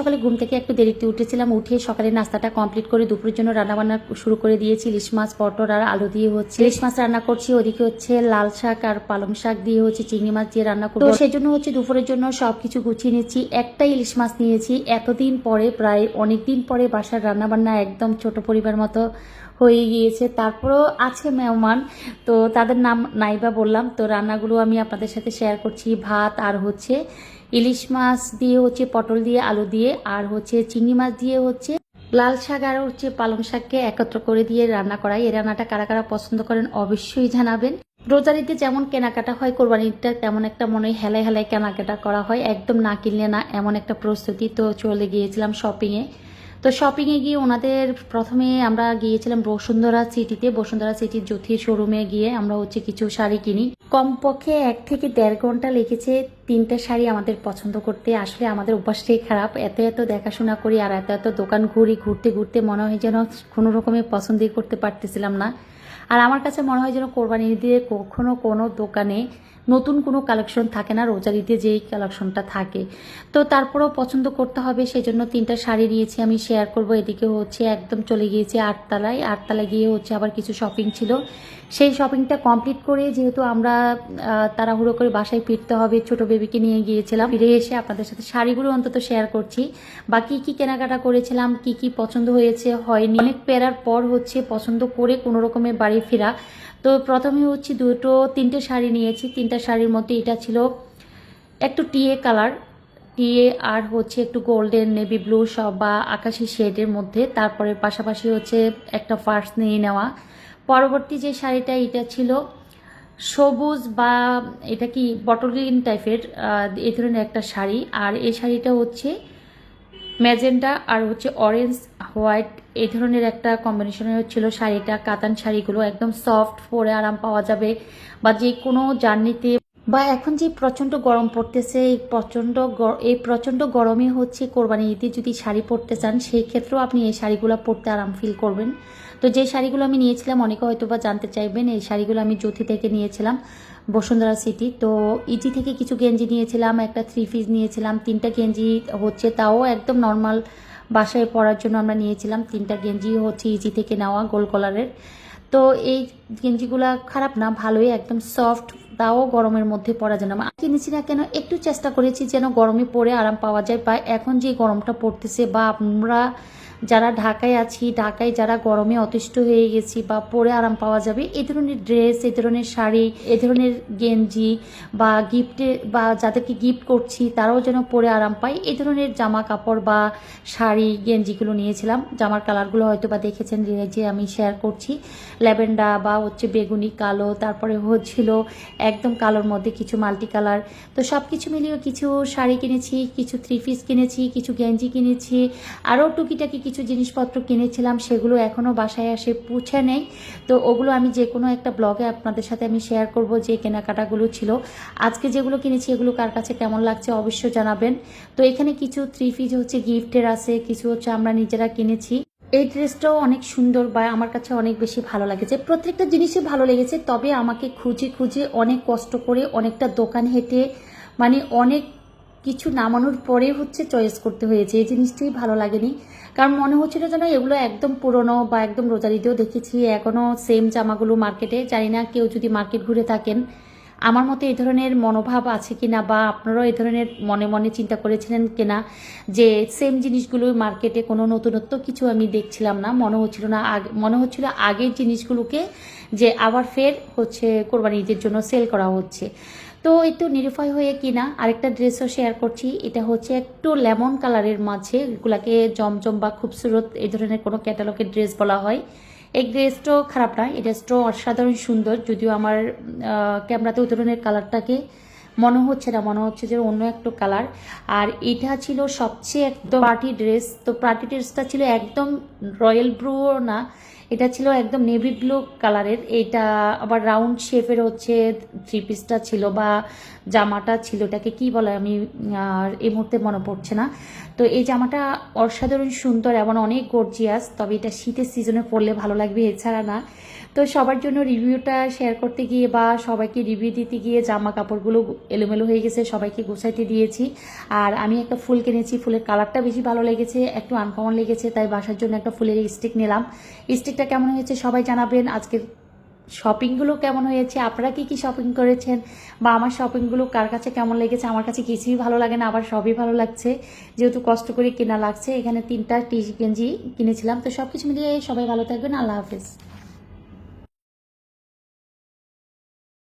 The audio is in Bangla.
সকালে ঘুম থেকে একটু দেরিতে উঠেছিলাম উঠে সকালে নাস্তাটা কমপ্লিট করে দুপুরের জন্য রান্নাবান্না শুরু করে দিয়েছি। ইলিশ মাছ পটল আর আলু দিয়ে হচ্ছে। ইলিশ মাছ রান্না করছি ওদিকে হচ্ছে লাল শাক আর পালং শাক দিয়ে হচ্ছে চিংড়ি মাছ দিয়ে রান্না করব। সেই জন্য হচ্ছে দুপুরের জন্য সবকিছু গুছিয়ে নিচ্ছি একটা ইলিশ মাছ নিয়েছি। এতদিন পরে প্রায় অনেক দিন পরে বাসার রান্নাবান্না একদম ছোট পরিবার মতো হয়ে গিয়েছে। তারপরেও আছে মেহমান তো তাদের নাম নাইবা বললাম। তো রান্নাগুলো আমি আপনাদের সাথে শেয়ার করছি। ভাত আর হচ্ছে ইলিশ মাছ দিয়ে হচ্ছে পটল দিয়ে, আলু দিয়ে, আর হচ্ছে চিংড়ি মাছ দিয়ে হচ্ছে লাল শাক আর হচ্ছে পালং শাককে একত্র করে দিয়ে রান্না করাই। এই রান্নাটা কারা কারা পছন্দ করেন অবশ্যই জানাবেন। রোজারিতে যেমন কেনাকাটা হয়, কোরবানিটা তেমন একটা মনে হেলায় হেলায় কেনাকাটা করা হয়। একদম না কিনলে না, এমন একটা প্রস্তুতি। তো চলে গিয়েছিলাম শপিংয়ে তো শপিংয়ে গিয়ে ওনাদের প্রথমে আমরা গিয়েছিলাম বসুন্ধরা সিটিতে বসুন্ধরা সিটির জ্যোতি শোরুমে গিয়ে আমরা হচ্ছে কিছু শাড়ি কিনি। কমপক্ষে এক থেকে দেড় ঘণ্টা লেগেছে তিনটা শাড়ি আমাদের পছন্দ করতে। আসলে আমাদের অভ্যাসটাই খারাপ। এত এত দেখাশোনা করি আর এত এত দোকান ঘুরি, ঘুরতে ঘুরতে মনে হয় যেন কোনো রকমের পছন্দই করতে পারতেছিলাম না। আর আমার কাছে মনে হয় যেন কোরবানি দিয়ে কখনো কোনো দোকানে নতুন কোনো কালেকশন থাকে না রোজারিতে যেই কালেকশনটা থাকে। তো তারপরেও পছন্দ করতে হবে সেই জন্য তিনটা শাড়ি নিয়েছি আমি শেয়ার করব। এদিকে হচ্ছে একদম চলে গিয়েছি আটতলায়। আটতলায় গিয়ে হচ্ছে আবার কিছু শপিং ছিল। সেই শপিংটা কমপ্লিট করে যেহেতু আমরা তাড়াহুড়ো করে বাসায় ফিরতে হবে, ছোট বেবিকে নিয়ে গিয়েছিলাম। ফিরে এসে আপনাদের সাথে শাড়িগুলো অন্তত শেয়ার করছি। বা কি কি কেনাকাটা করেছিলাম, কি কি পছন্দ হয়েছে, হয়নি। অনেক পেরার পর হচ্ছে পছন্দ করে কোনো রকমের বাড়ি ফেরা। তো প্রথমে হচ্ছে দুটো, তিনটে শাড়ি নিয়েছি। তিনটা শাড়ির মধ্যে এটা ছিল একটু টিএ কালার। টিএ আর হচ্ছে একটু গোল্ডেন, নেভি ব্লু সব বা আকাশি শেডের মধ্যে। তারপরে পাশাপাশি হচ্ছে একটা ফার্স নিয়ে নেওয়া। পরবর্তী যে শাড়িটা, এটা ছিল সবুজ বা এটা কি বটল গ্রিন টাইপের এই ধরনের একটা শাড়ি। আর এই শাড়িটা হচ্ছে ম্যাজেন্টা আর হচ্ছে অরেঞ্জ হোয়াইট এই ধরনের একটা কম্বিনেশনের ছিল শাড়িটা। কাতান শাড়িগুলো একদম সফট পরে আরাম পাওয়া যাবে। বা যে কোনো জার্নিতে বা এখন যে প্রচণ্ড গরম পড়তেছে, এই প্রচণ্ড এই প্রচণ্ড গরমে হচ্ছে কোরবানি ঈদে যদি শাড়ি পরতে চান, সেই ক্ষেত্রেও আপনি এই শাড়িগুলো পরতে আরাম ফিল করবেন। তো যে শাড়িগুলো আমি নিয়েছিলাম, অনেকে হয়তো বা জানতে চাইবেন, এই শাড়িগুলো আমি জ্যোতি থেকে নিয়েছিলাম, বসুন্ধরা সিটি। তো ইজি থেকে কিছু গেঞ্জি নিয়েছিলাম, একটা থ্রি পিস নিয়েছিলাম, তিনটা গেঞ্জি হচ্ছে তাও একদম নর্মাল বাসায় পরার জন্য আমরা নিয়েছিলাম। তিনটা গেঞ্জি হচ্ছে ইজি থেকে নেওয়া গোল কলারের তো এই গেঞ্জিগুলো খারাপ না, ভালোই, একদম সফট তাও গরমের মধ্যে পরা যেন আমি কিনেছি না কেন, একটু চেষ্টা করেছি যেন গরমে পরে আরাম পাওয়া যায়, বা এখন যে গরমটা পড়তেছে, বা আমরা যারা ঢাকায় আছি, ঢাকায় যারা গরমে অতিষ্ঠ হয়ে গেছি বা পরে আরাম পাওয়া যাবে এই ধরনের ড্রেস এই ধরনের শাড়ি, এ ধরনের গেঞ্জি বা গিফটে বা যাদেরকে গিফট করছি, তারাও যেন পরে আরাম পায়। এই ধরনের জামা কাপড় বা শাড়ি, গেঞ্জিগুলো নিয়েছিলাম। জামার কালারগুলো হয়তো বা দেখেছেন যে আমি শেয়ার করছি। ল্যাভেন্ডা বা হচ্ছে বেগুনি, কালো, তারপরে হচ্ছিল একদম কালোর মধ্যে কিছু মাল্টি কালার তো সব কিছু মিলিয়ে কিছু শাড়ি কিনেছি, কিছু থ্রি পিস কিনেছি, কিছু গেঞ্জি কিনেছি, আরও টুকিটাকি কিছু জিনিসপত্র কিনেছিলাম, সেগুলো এখনও বাসায় আসে, পুছে নেই। তো ওগুলো আমি যে কোনো একটা ব্লগে আপনাদের সাথে আমি শেয়ার করব যে কেনাকাটাগুলো ছিল। আজকে যেগুলো কিনেছি, এগুলো কার কাছে কেমন লাগছে অবশ্যই জানাবেন। তো এখানে কিছু থ্রি পিস হচ্ছে গিফটের আছে, কিছু হচ্ছে আমরা নিজেরা কিনেছি। এই ড্রেসটাও অনেক সুন্দর বা আমার কাছে অনেক বেশি ভালো লেগেছে। প্রত্যেকটা জিনিসই ভালো লেগেছে, তবে আমাকে খুঁজে খুঁজে অনেক কষ্ট করে অনেকটা দোকান হেঁটে মানে অনেক কিছু নামানোর পরে হচ্ছে চয়েস করতে হয়েছে। এই জিনিসটাই ভালো লাগেনি। কারণ মনে হচ্ছিল যেন এগুলো একদম পুরনো বা একদম রোজারিতেও দেখেছি। এখনও সেম জামাগুলো মার্কেটে জানি না কেউ যদি মার্কেট ঘুরে থাকেন, আমার মতে এই ধরনের মনোভাব আছে কিনা বা আপনারাও এই ধরনের মনে মনে চিন্তা করেছিলেন কিনা যে সেম জিনিসগুলো মার্কেটে কোনো নতুনত্ব কিছু আমি দেখছিলাম না। মনে হচ্ছিল না আগে, মনে হচ্ছিল আগের জিনিসগুলোকে যে আবার ফের হচ্ছে কোরবানি ঈদের জন্য সেল করা হচ্ছে। তো একটু নিরুপায় হয়ে কিনা আরেকটা ড্রেসও শেয়ার করছি। এটা হচ্ছে একটু লেমন কালারের মাঝে, এগুলাকে জমজম বা খুবসুরত এই ধরনের কোনো ক্যাটালগের ড্রেস বলা হয়। এই ড্রেসটাও খারাপ নয় এই ড্রেসটাও অসাধারণ সুন্দর, যদিও আমার ক্যামেরাতে ওই ধরনের কালারটাকে মনে হচ্ছে না, মনে হচ্ছে যে অন্য একটু কালার আর এটা ছিল সবচেয়ে একদম পার্টি ড্রেস তো পার্টি ড্রেসটা ছিল একদম রয়্যাল ব্লুও না এটা ছিল একদম নেভি ব্লু কালারের এটা আবার রাউন্ড শেপের হচ্ছে থ্রি পিসটা ছিল বা জামাটা ছিল। এটাকে কি বলে আমি আর এই মুহূর্তে মনে পড়ছে না। তো এই জামাটা অসাধারণ, সুন্দর এমন অনেক গর্জিয়াস তবে এটা শীতের সিজনে পরলে ভালো লাগবে, এছাড়া না। তো সবার জন্য রিভিউটা শেয়ার করতে গিয়ে বা সবাইকে রিভিউ দিতে গিয়ে জামা কাপড়গুলো এলোমেলো হয়ে গেছে, সবাইকে গোছাইতে দিয়েছি। আর আমি একটা ফুল কিনেছি, ফুলের কালারটা বেশি ভালো লেগেছে, একটু আনকমন লেগেছে, তাই বাসার জন্য একটা ফুলের স্টিক নিলাম। স্টিকটা কেমন হয়েছে সবাই জানাবেন। আজকের শপিংগুলো কেমন হয়েছে? আপনারা কি কি শপিং করেছেন? বা আমার শপিংগুলো কার কাছে কেমন লেগেছে? আমার কাছে কিছুই ভালো লাগে না, আবার সবই ভালো লাগছে। যেহেতু কষ্ট করে কেনা লাগছে, এখানে তিনটা টি গেঞ্জি কিনেছিলাম। তো সব কিছু মিলিয়ে সবাই ভালো থাকবেন। আল্লাহ হাফেজ।